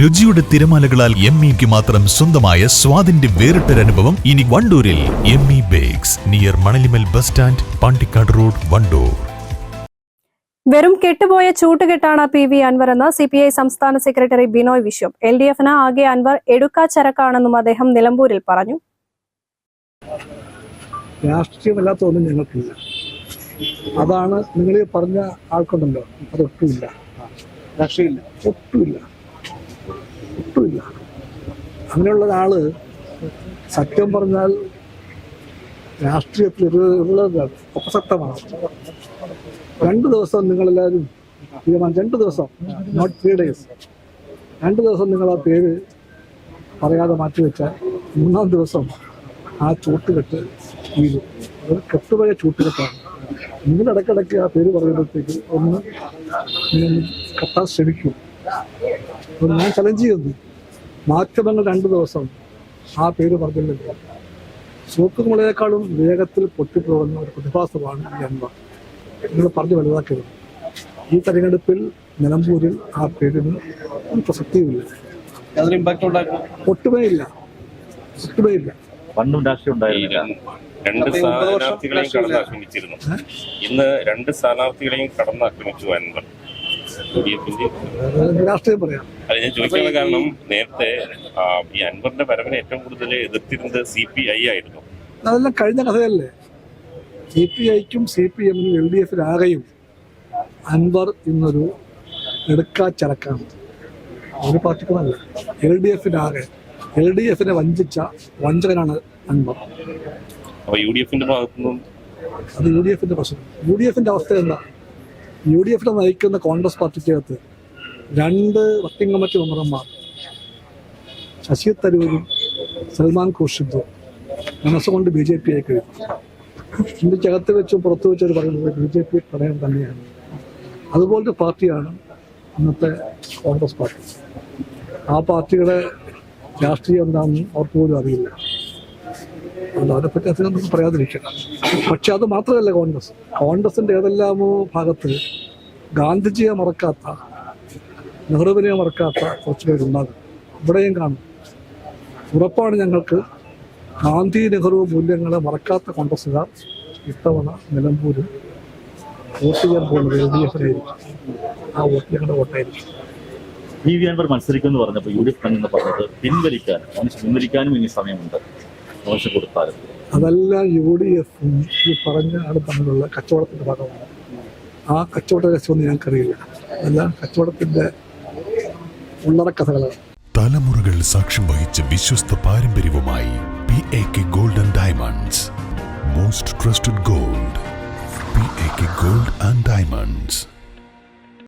രുചിയുടെ തിരമാലകളാൽ എം ഇക്ക് മാത്രം സ്വന്തമായ സ്വാദിന്റെ വേറിട്ടൊരനുഭവം ഇനി വണ്ടൂരിൽ M E bakes near Manalimal bus stand Pandikkad road Wandoor. വെറും കെട്ടുപോയ ചൂട്ടുകെട്ടാണ് പി വി അൻവർ എന്ന് സി പി ഐ സംസ്ഥാന secretary Binoy Viswam. L D എഫിന് ആകെ അൻവർ എടുക്കാച്ചരക്കാണെന്നും അദ്ദേഹം നിലമ്പൂരിൽ പറഞ്ഞു. രാഷ്ട്രീയമല്ലാത്ത ഒന്നും ഞങ്ങൾക്കില്ല. അതാണ് നിങ്ങൾ പറഞ്ഞ ആൾക്കുണ്ടല്ലോ. അതൊട്ടുമില്ല. രാഷ്ട്രീയമില്ല. ഒട്ടുമില്ല. അങ്ങനെയുള്ള ഒരാൾ സത്യം പറഞ്ഞാൽ രാഷ്ട്രീയത്തിൽ ഉള്ളത് അപ്രസക്തമാണ് രണ്ട് ദിവസം നിങ്ങളെല്ലാവരും തീരുമാനം രണ്ട് ദിവസം നോട്ട് ത്രീ ഡേയ്സ് രണ്ട് ദിവസം നിങ്ങൾ ആ പേര് പറയാതെ മാറ്റിവെച്ചാൽ മൂന്നാം ദിവസം ആ ചൂട്ടുകെട്ട് വീഴും. അത് കെട്ടുപോയ ചൂട്ടുകെട്ടാണ്. നിങ്ങൾ ഇടയ്ക്കിടയ്ക്ക് ആ പേര് പറയുമ്പോഴത്തേക്ക് ഒന്ന് കെട്ടാൻ ശ്രമിക്കും. ഞാൻ ചലഞ്ച് ചെയ്യുന്നു. മാധ്യമങ്ങൾ രണ്ട് ദിവസം ആ പേര് പറഞ്ഞില്ലെങ്കിൽ സുഹൃത്തുക്കളേക്കാളും വേഗത്തിൽ പൊട്ടിപ്പോകുന്ന ഒരു പ്രതിഭാസമാണ് ഈ അൻവർ നിങ്ങൾ പറഞ്ഞു വലുതാക്കരുത്. ഈ തെരഞ്ഞെടുപ്പിൽ നിലമ്പൂരിൽ ആ പേരിന് ഒരു പ്രസക്തിയുമില്ല. ഒട്ടുമേയില്ല. ഇമ്പാക്ട് ഒട്ടുമേ ഇല്ല ഒട്ടുമേ ഇല്ല. പണ്ടും രാഷ്ട്രീയം ഉണ്ടായിരുന്നില്ല രണ്ട് സ്ഥാനാർത്ഥികളെയും കടന്ന് ആക്രമിച്ചിരുന്നു ഇന്ന് രണ്ട് സ്ഥാനാർത്ഥികളെയും കടന്ന് ആക്രമിച്ചു അൻവർ യു ഡി എഫിന്റെ അത് രാഷ്ട്രീയം പറയാം. അത് ഞാൻ ചോദിക്കാനുള്ള കാരണം നേരത്തെ ഈ അൻവറിന്റെ വരവിനെ ഏറ്റവും കൂടുതൽ എതിർത്തിരുന്നത് സി പി ഐ ആയിരുന്നു. അതെല്ലാം കഴിഞ്ഞ കഥയല്ലേ? സി പി ഐക്കും സി പി എമ്മിനും എൽ ഡി എഫിനാകെയും അൻവർ ഇന്നൊരു എടുക്കാച്ചരക്കാണ്. ഒരു പാർട്ടിക്കുമല്ല. എൽ ഡി എഫിനാകെ എൽ ഡി എഫിനെ വഞ്ചിച്ച വഞ്ചകനാണ് അൻവർ. അപ്പൊ യു ഡി എഫിന്റെ ഭാഗത്തുനിന്നും അത് യു ഡി എഫിന്റെ പ്രശ്നം. യു ഡി എഫിന്റെ അവസ്ഥ എന്താ? യു ഡി എഫിനെ നയിക്കുന്ന കോൺഗ്രസ് പാർട്ടിക്കകത്ത് രണ്ട് വർക്കിംഗ് കമ്മിറ്റി മെമ്പർമാർ ശശി തരൂരും സൽമാൻ ഖുർഷിദും മനസ്സുകൊണ്ട് ബി ജെ പി ആയി കഴിഞ്ഞു. ഇന്ത്യക്കകത്ത് വെച്ചും പുറത്തു വെച്ചും പറയുന്നത് ബി ജെ പി പ്രണയം തന്നെയാണ്. അതുപോലത്തെ പാർട്ടിയാണ് ഇന്നത്തെ കോൺഗ്രസ് പാർട്ടി. ആ പാർട്ടിയുടെ രാഷ്ട്രീയം എന്താണെന്ന് അവർക്ക് പോലും അറിയില്ല. അധികം നമുക്ക് പറയാതിരിക്കണം പക്ഷെ അത് മാത്രമല്ല കോൺഗ്രസ്. കോൺഗ്രസിന്റെ ഏതെല്ലാമോ ഭാഗത്ത് ഗാന്ധിജിയെ മറക്കാത്ത നെഹ്റുവിനെ മറക്കാത്ത കുറച്ച് പേരുണ്ടാകും. ഇവിടെയും കാണും. ഉറപ്പാണ് ഞങ്ങൾക്ക് ഗാന്ധി നെഹ്റു മൂല്യങ്ങളെ മറക്കാത്ത കോൺഗ്രസ്സുകാർ ഇത്തവണ നിലമ്പൂരിൽ വോട്ട് ചെയ്യാൻ പോകുന്നത് എൽ ഡി എഫിനായിരിക്കും ആ വോട്ട് ഞങ്ങളുടെ വോട്ടായിരിക്കും. പി വി അൻവർ മത്സരിക്കുമെന്ന് പറഞ്ഞപ്പോൾ യു ഡി എഫ് എന്ന് പറഞ്ഞത് പിൻവലിക്കാനും പിൻവലിക്കാനും ഇനി സമയമുണ്ട്. മോശം കൊടുത്താലും. അതെല്ലാം യു ഡി എഫും ഈ പറഞ്ഞ ആൾ തമ്മിലുള്ള കച്ചവടത്തിന്റെ ഭാഗമാണ്. ആ കച്ചവട രഹസ്യമൊന്നും ഞങ്ങൾക്കറിയില്ല അതെല്ലാം കച്ചവടത്തിന്റെ ഉള്ളടക്കഥകളാണ് കഥകളാണ്. തലമുറകൾ സാക്ഷ്യം വഹിച്ച വിശ്വസ്ത പാരമ്പര്യവുമായി P A K golden diamonds most trusted gold P A K gold and diamonds